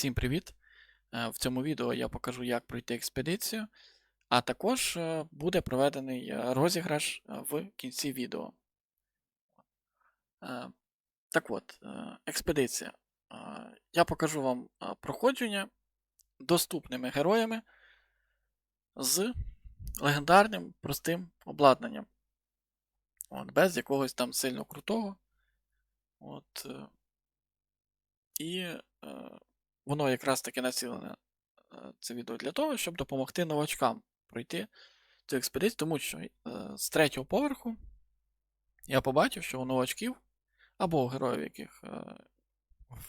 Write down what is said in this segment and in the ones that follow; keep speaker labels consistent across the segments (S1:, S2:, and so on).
S1: Всім привіт! Е, В цьому відео я покажу, як пройти експедицію, а також е, буде проведений е, розіграш в кінці відео. Так от, експедиція. Я покажу вам проходження доступними героями з легендарним простим обладнанням. От, без якогось там сильно крутого. От, і воно якраз таки націлене е, це відео для того, щоб допомогти новачкам пройти цю експедицію, тому що е, з третього поверху я побачив, що у новачків або у героїв, яких е,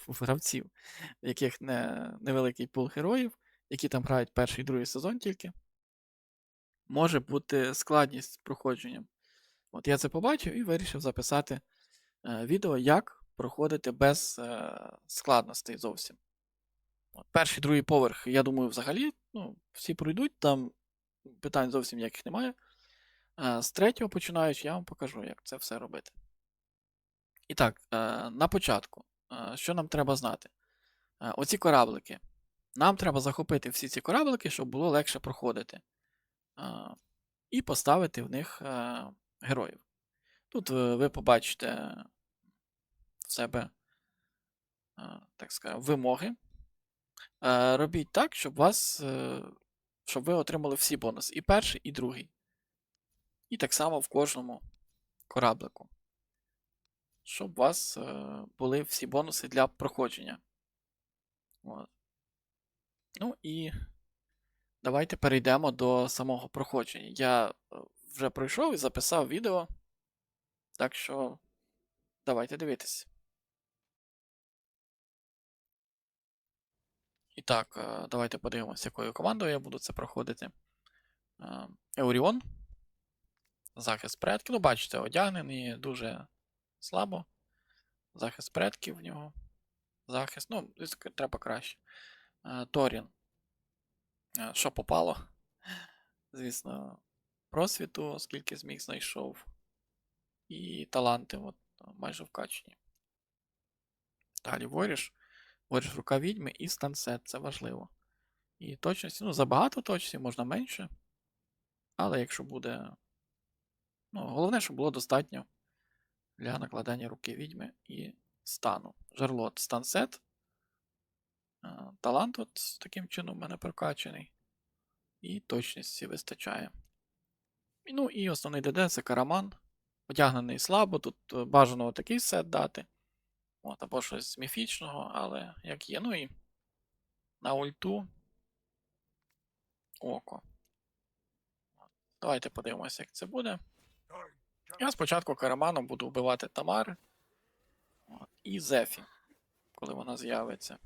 S1: у гравців, в яких не, невеликий пул героїв, які там грають перший і другий сезон тільки, може бути складність з проходженням. От я це побачив і вирішив записати е, відео, як проходити без е, складностей зовсім. От, перший, другий поверх, я думаю, взагалі ну, всі пройдуть, там питань зовсім ніяких немає. Е, з третього починаючи, я вам покажу, як це все робити. І так, е, на початку, е, що нам треба знати? Оці кораблики. Нам треба захопити всі ці кораблики, щоб було легше проходити. І поставити в них героїв. Тут ви побачите в себе, так скажемо, вимоги. Е, Робіть так, щоб вас, е, щоб ви отримали всі бонуси. І перший, і другий. І так само в кожному кораблику. Щоб у вас е, були всі бонуси для проходження. От. Ну і давайте перейдемо до самого проходження. Я вже пройшов і записав відео. Так що давайте дивитись. І так, е, давайте подивимося, якою командою я буду це проходити. Еуріон. Захист предків. Ну, бачите, одягнений дуже слабо. Захист предків в нього. Захист. Ну, треба краще. Е, Торін. Е, Що попало? Звісно, просвіту, скільки зміг знайшов. І таланти от, майже вкачені. Далі Воріш. Воріш рука відьми і стансет, це важливо. І точність, ну, забагато точності, можна менше. Але якщо буде. Ну, головне, щоб було достатньо для накладання руки відьми і стану. Жарлот стансет. Талант от таким чином в мене прокачаний. І точності вистачає. Ну і основний ДД це караман. Одягнений слабо, тут е, бажано такий сет дати. От, або щось з міфічного, але як є. Ну і на ульту око. Давайте подивимося, як це буде. Я спочатку караманом буду вбивати Тамари. От, і Зефі, коли вона з'явиться.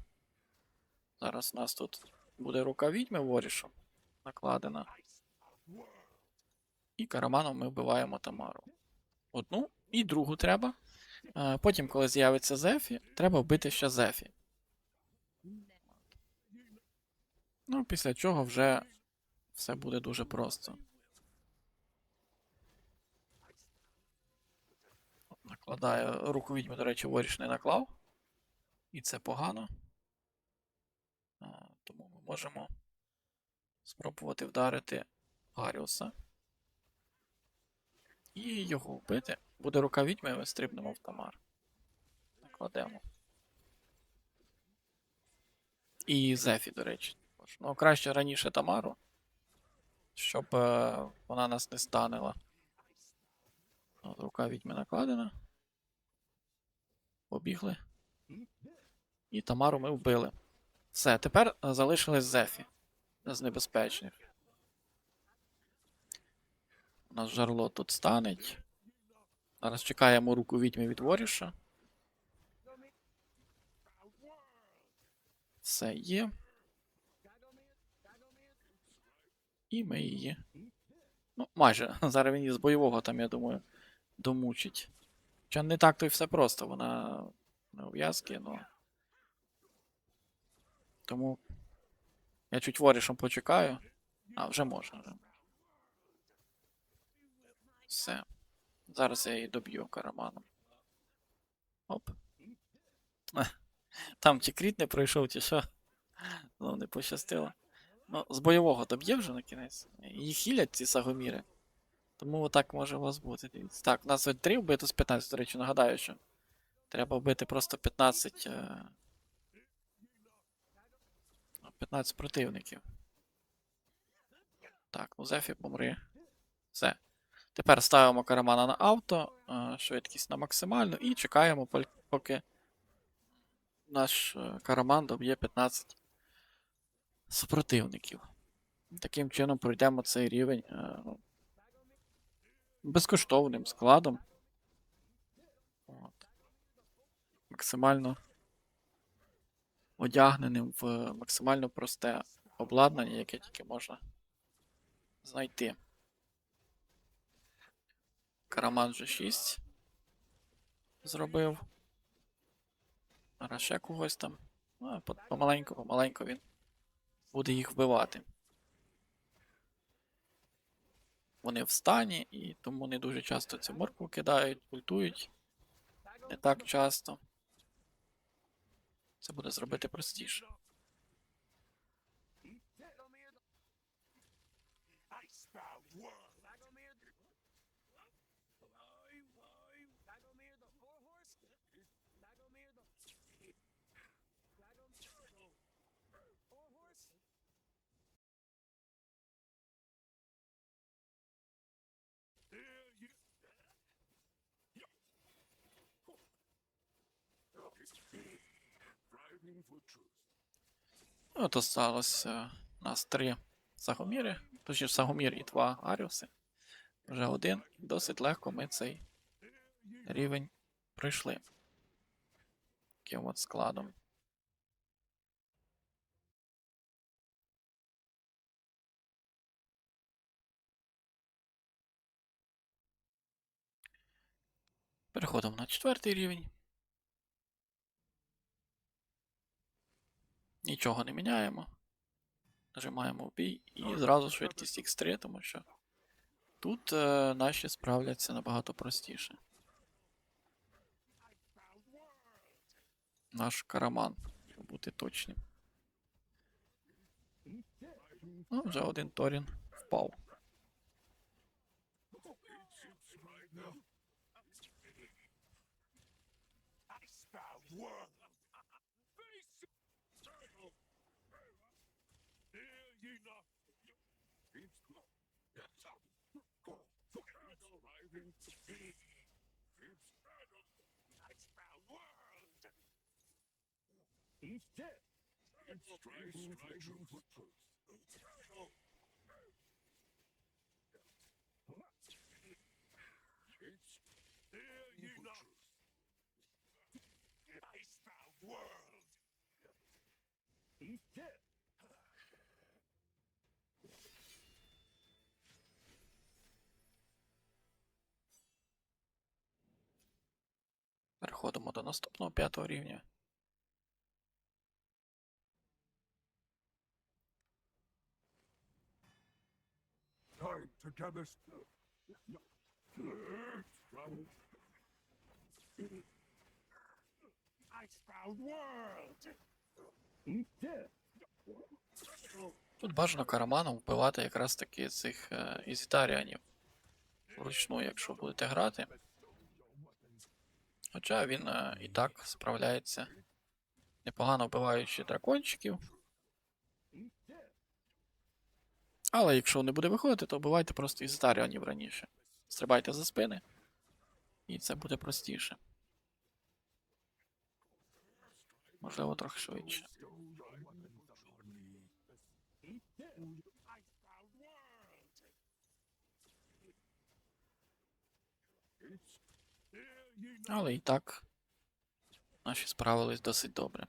S1: Зараз у нас тут буде рука відьми ворішом накладена. І караманом ми вбиваємо Тамару. Одну і другу треба. Потім, коли з'явиться Зефі, треба вбити ще Зефі. Ну, після чого вже все буде дуже просто. Накладаю руку відьми, до речі, воріш не наклав. І це погано. Тому ми можемо спробувати вдарити Гаріуса. І його вбити. Буде рука відьми, ми стрибнемо в Тамар. Накладемо. І Зефі, до речі. Ну, краще раніше Тамару, щоб е, вона нас не станила. От, рука відьми накладена. Побігли. І Тамару ми вбили. Все, тепер е, залишились Зефі з небезпечних. У нас жарло тут станеть. Зараз чекаємо руку відьми від Воріша. Все є. І ми її. Ну, майже. Зараз він її з бойового там, я думаю, домучить. Хоча не так то й все просто, вона на ув'язки, ну. Тому я чуть ворішем почекаю. А, вже можна. Вже. Все. Зараз я її доб'ю караманом. Оп. Там чи кріт не пройшов, чи що. Ну, не пощастило. Ну, з бойового доб'є вже на кінець. Їх хілять ці сагоміри. Тому отак може у вас бути. Дивіться. Так, у нас від 3 вбито з 15, до речі, нагадаю, що треба вбити просто 15. е, 15 противників. Так, ну Зефі помри. Все. Тепер ставимо карамана на авто, е, швидкість на максимальну і чекаємо, поки наш е, караман доб'є 15 супротивників. Таким чином пройдемо цей рівень е, безкоштовним складом. От. Максимально одягненим в максимально просте обладнання, яке тільки можна знайти. Караман вже 6 зробив. Зараз ще когось там. Ну, помаленьку, помаленьку він буде їх вбивати. Вони в стані, і тому не дуже часто цю моркву кидають, культують. Не так часто. Це буде зробити простіше. Ну, то сталося у нас три Сагоміри, точніше Сагомір і два Аріуси. Вже один. Досить легко ми цей рівень пройшли. Таким от складом. Переходимо на четвертий рівень. Нічого не міняємо. Нажимаємо бій і зразу швидкість X3, тому що тут е, наші справляться набагато простіше. Наш караман, щоб бути точним. Ну, вже один Торін впав. Instead, it strives with measuring footprints. It's hear ye not Christ thou world. Instead, Переходимо до наступного п'ятого рівня.
S2: Time to. Icebound world.
S1: Тут бажано караманом вбивати якраз таки цих е, ізітаріанів. Вручну, якщо будете грати. Хоча він е, і так справляється непогано вбиваючи дракончиків. Але якщо не буде виходити, то вбивайте просто ізітаріанів раніше. Стрибайте за спини, і це буде простіше. Можливо, трохи швидше. Але і так наші справились досить добре.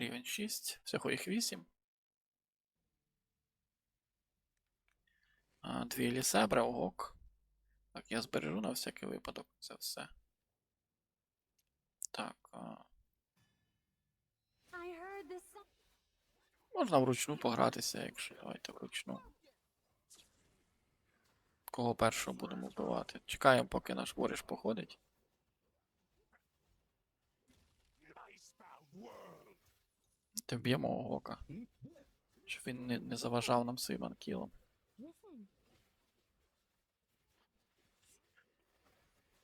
S1: Рівень 6, всього їх 8. Дві лісебра, ок. Так, я збережу на всякий випадок це все. Так. Можна вручну погратися, якщо давайте вручну. Кого першого будемо вбивати? Чекаємо, поки наш воріж походить.
S2: Icebound world.
S1: Ти вб'ємо Огока. Щоб він не, не заважав нам своїм анкілом.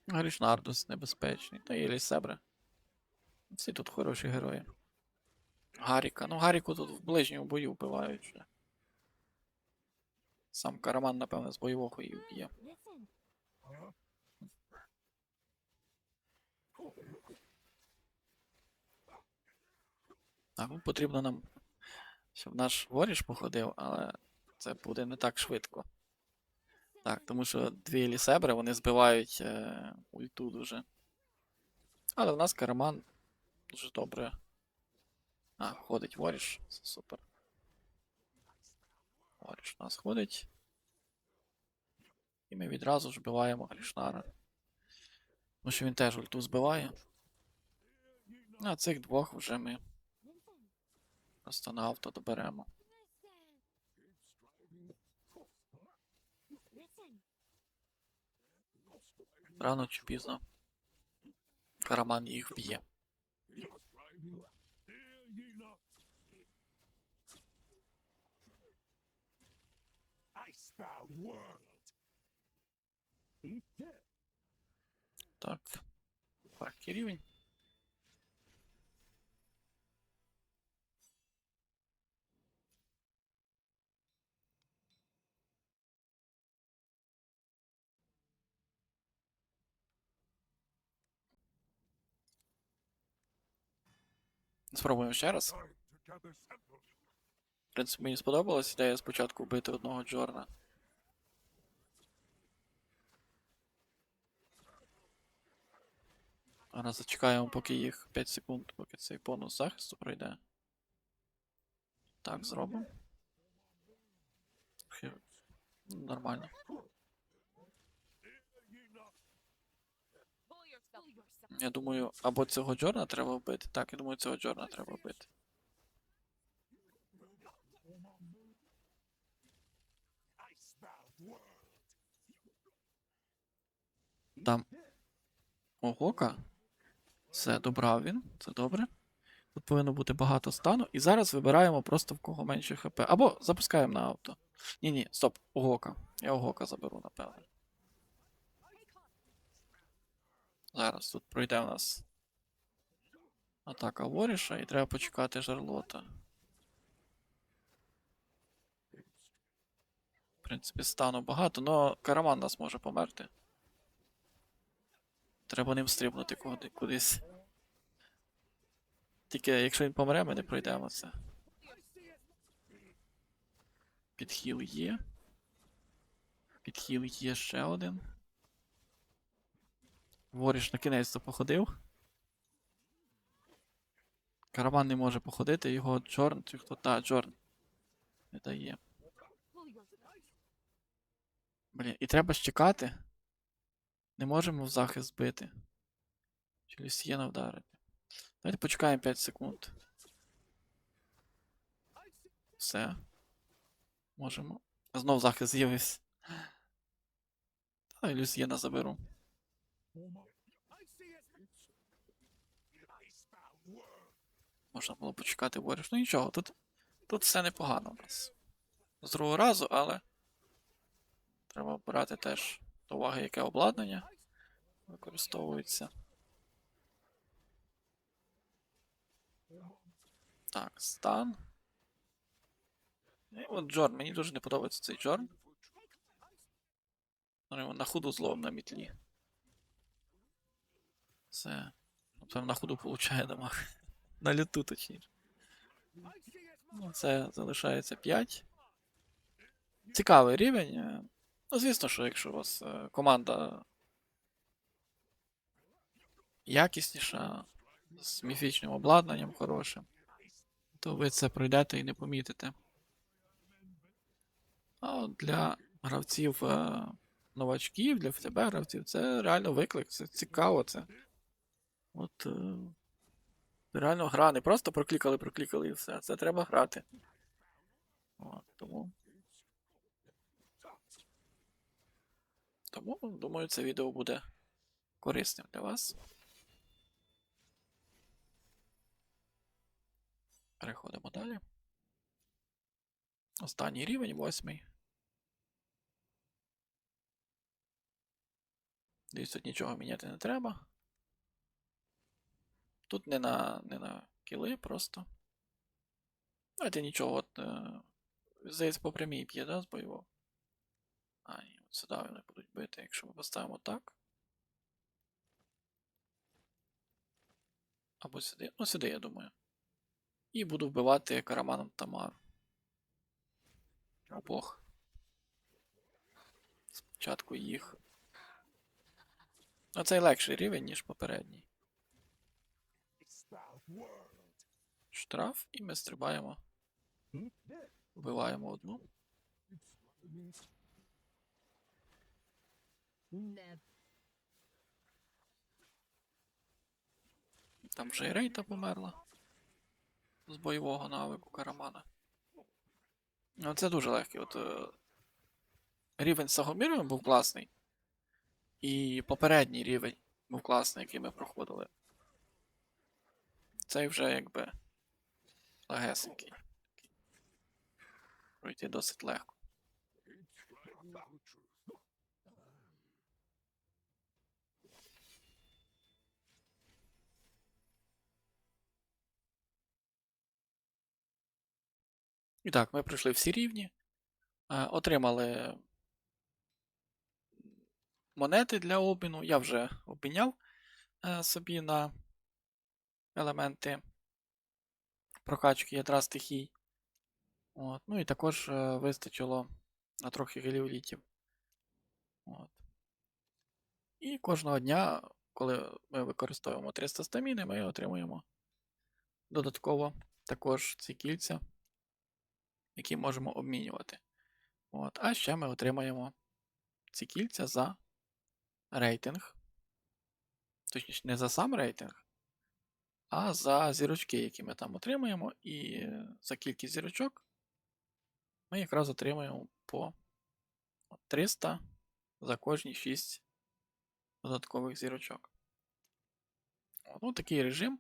S1: Грішнардус небезпечний. Та і Лісебре. Всі тут хороші герої. Гаріка. Ну, Гаріку тут в ближньому бою вбивають вже. Сам Караман, напевне, з бойового і вб'є.
S3: Listen.
S1: Ну, потрібно нам, щоб наш воріж походив, але це буде не так швидко. Так, тому що дві лісебри вони збивають е, ульту дуже. Але в нас караман дуже добре. А, ходить воріж. Це супер. Воріж у нас ходить. І ми відразу ж вбиваємо Грішнара. Тому що він теж ульту збиває. А цих двох вже ми. Просто на авто доберемо. Рано чи пізно. Караман їх
S2: world.
S1: Так. Легкий рівень. Спробуємо ще раз. В принципі, мені сподобалась ідея спочатку вбити одного Джорна. Зараз зачекаємо, поки їх 5 секунд, поки цей бонус захисту пройде. Так, зробимо. Нормально. Я думаю, або цього Джорна треба вбити. Так, я думаю, цього Джорна треба вбити. Там. Огока. Все, добрав він. Це добре. Тут повинно бути багато стану. І зараз вибираємо просто в кого менше хп. Або запускаємо на авто. Ні, ні, стоп, Огока. Я Огока заберу, напевно. Зараз тут пройде у нас атака Воріша, і треба почекати Жарлота. В принципі, стану багато, але караман нас може померти. Треба ним стрибнути кудись. Тільки якщо він помре, ми не пройдемо це. Підхіл є. Підхіл є ще один. Воріш на кінець то походив. Караван не може походити, його Джорн, чи хто та Джорн не дає. Блін, і треба ж чекати. Не можемо в захист бити. Чи Люсьєна вдарити. Давайте почекаємо 5 секунд. Все. Можемо. Знов захист з'явився. Та Люсьєна заберу. Можна було почекати воріш. Ну нічого, тут, тут все непогано у нас. З другого разу, але. Треба брати теж до уваги, яке обладнання використовується. Так, стан. І от Джорн, мені дуже не подобається цей Джорн. Ну, На ходу злом на мітлі. Це. Тобто на ходу получає дамаг. На люту точніше. Ну, це залишається 5. Цікавий рівень. е. Ну, звісно, що якщо у вас е, команда якісніша, з міфічним обладнанням хорошим, то ви це пройдете і не помітите. А от для гравців е, новачків, для ФТБ гравців, це реально виклик, це цікаво. Це. От. Е, реально гра, не просто проклікали, проклікали і все. Це треба грати. От, тому. Тому, думаю, це відео буде корисним для вас. Переходимо далі. Останній рівень, восьмий. Дивіться, тут нічого міняти не треба. Тут не на, не на кіли просто. Давайте нічого, от. Е, здається, по прямій б'є, да, з бойового? А, ні, от сюди вони будуть бити, якщо ми поставимо так. Або сюди. Ну, сюди, я думаю. І буду вбивати караманом Тамару. Обох. Спочатку їх. Ну, цей легший рівень, ніж попередній. Штраф, і ми стрибаємо. Вбиваємо одну. Там вже і Рейта померла. З бойового навику Карамана. Ну, це дуже легкий. От, е, рівень з Сагоміром був класний. І попередній рівень був класний, який ми проходили. Цей вже якби легесенький. Пройти досить легко. І так, ми пройшли всі рівні, е, отримали монети для обміну. Я вже обміняв е, собі на елементи прокачки ядра стихій. От. Ну і також е, вистачило на трохи геліолітів. От. І кожного дня, коли ми використовуємо 300 стаміни, ми отримуємо додатково також ці кільця які можемо обмінювати. От. А ще ми отримаємо ці кільця за рейтинг. Точніше, не за сам рейтинг, а за зірочки, які ми там отримаємо. І за кількість зірочок ми якраз отримаємо по 300 за кожні 6 додаткових зірочок. Ну, такий режим.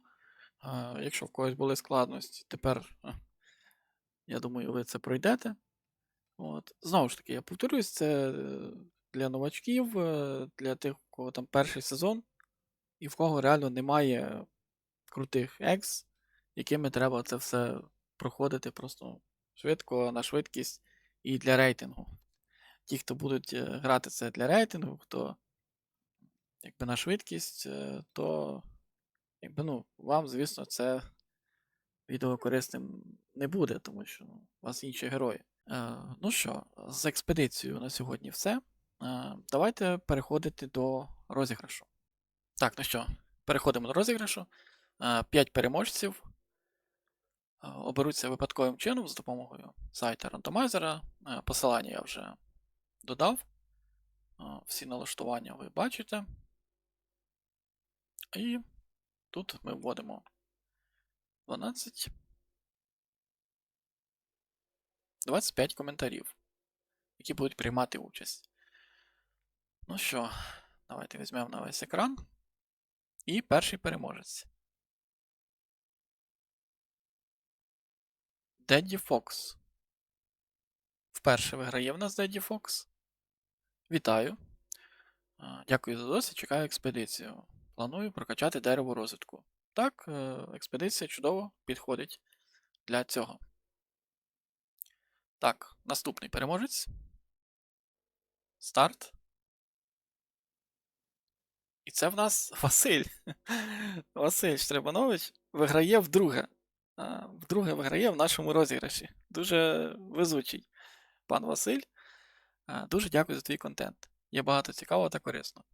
S1: Якщо в когось були складності, тепер я думаю, ви це пройдете. От. Знову ж таки, я повторюсь, це для новачків, е, для тих, у кого там перший сезон, і в кого реально немає крутих екс, якими треба це все проходити просто швидко, на швидкість і для рейтингу. Ті, хто будуть е, грати це для рейтингу, хто якби на швидкість, е, то якби, ну, вам, звісно, це відео корисним не буде, тому що ну, у вас інші герої. Е, ну що, з експедицією на сьогодні все. Давайте переходити до розіграшу. Так, ну що, переходимо до розіграшу. Е, 5 переможців е, оберуться випадковим чином з допомогою сайта рандомайзера. Е, посилання я вже додав. Е, всі налаштування ви бачите. І тут ми вводимо 12. 25 коментарів, які будуть приймати участь. Ну що, давайте візьмемо на весь екран. І перший переможець. Дедді Фокс. Вперше виграє в нас Дедді Фокс. Вітаю. Дякую за досвід, чекаю експедицію. Планую прокачати дерево розвитку. Так, е, експедиція чудово підходить для цього. Так, наступний переможець. Старт. І це в нас Василь. Василь Штребанович виграє вдруге. Вдруге виграє в нашому розіграші. Дуже везучий пан Василь. Дуже дякую за твій контент. Є багато цікавого та корисно.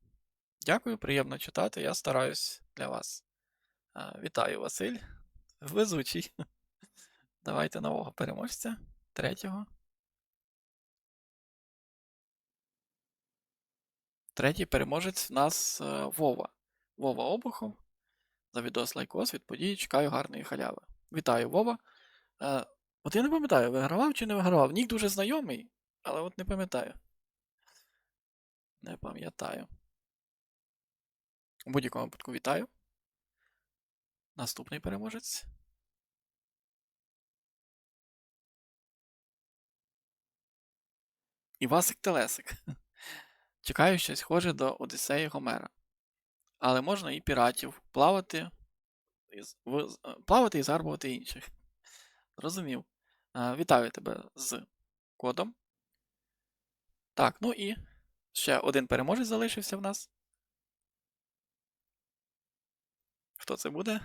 S1: Дякую, приємно читати. Я стараюсь для вас. Вітаю, Василь. Везучий. Давайте нового переможця. Третього. Третій переможець в нас е, Вова. Вова Обухов. За відос лайкос від події чекаю гарної халяви. Вітаю, Вова. Е, От я не пам'ятаю, вигравав чи не вигравав. Нік дуже знайомий, але от не пам'ятаю. Не пам'ятаю. У будь-якому випадку вітаю. Наступний переможець. Івасик Телесик. Чекаю щось схоже до Одіссеї Гомера. Але можна і піратів плавати плавати і зарбувати інших. Зрозумів. Е, Вітаю тебе з кодом. Так, ну і ще один переможець залишився в нас. Хто це буде?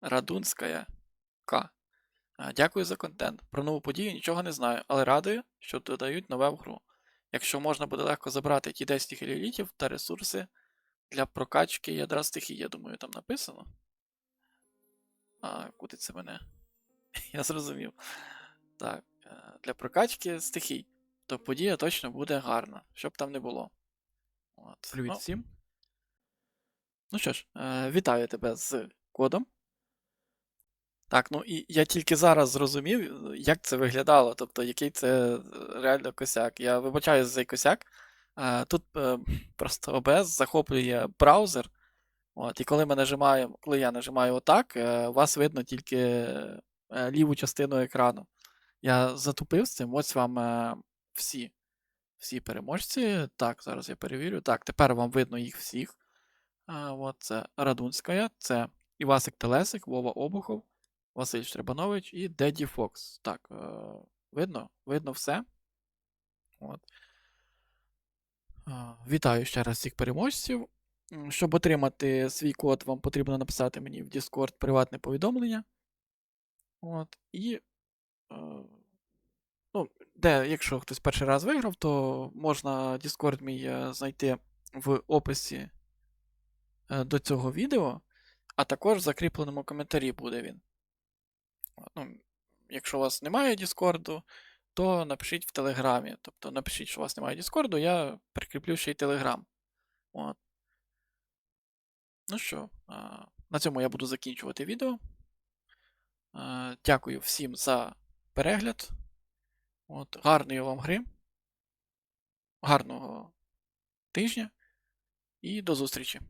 S1: Радунська К. Дякую за контент. Про нову подію нічого не знаю, але радую, що додають нове в гру. Якщо можна буде легко забрати ті 10 хілілітів та ресурси для прокачки ядра стихії, я думаю, там написано. А, куди це мене? Я зрозумів. Так, е, для прокачки стихій. То подія точно буде гарна, щоб там не було. От.
S4: Привіт
S1: Ну,
S4: всім.
S1: Ну що ж, е, вітаю тебе з кодом. Так, ну і я тільки зараз зрозумів, е, як це виглядало, тобто який це реально косяк. Я вибачаю за цей косяк. Е, Тут е, просто OBS захоплює браузер. От, і коли ми нажимаємо, коли я нажимаю отак, е, вас видно тільки ліву частину екрану. Я затупив з цим, ось вам всі, всі переможці. Так, зараз я перевірю. Так, тепер вам видно їх всіх. От це Радунська, це Івасик Телесик, Вова Обухов, Василь Штребанович і Деді Фокс. Так, видно? Видно все. От. Вітаю ще раз всіх переможців. Щоб отримати свій код, вам потрібно написати мені в Discord приватне повідомлення. От. І. Е, ну, де, якщо хтось перший раз виграв, то можна Discord мій е, знайти в описі е, до цього відео, а також в закріпленому коментарі буде він. Ну, якщо у вас немає Діскорду, то напишіть в Телеграмі. Тобто напишіть, що у вас немає Діскорду, я прикріплю ще й Телеграм. От. Ну що, на цьому я буду закінчувати відео. Дякую всім за перегляд. От, гарної вам гри. Гарного тижня і до зустрічі!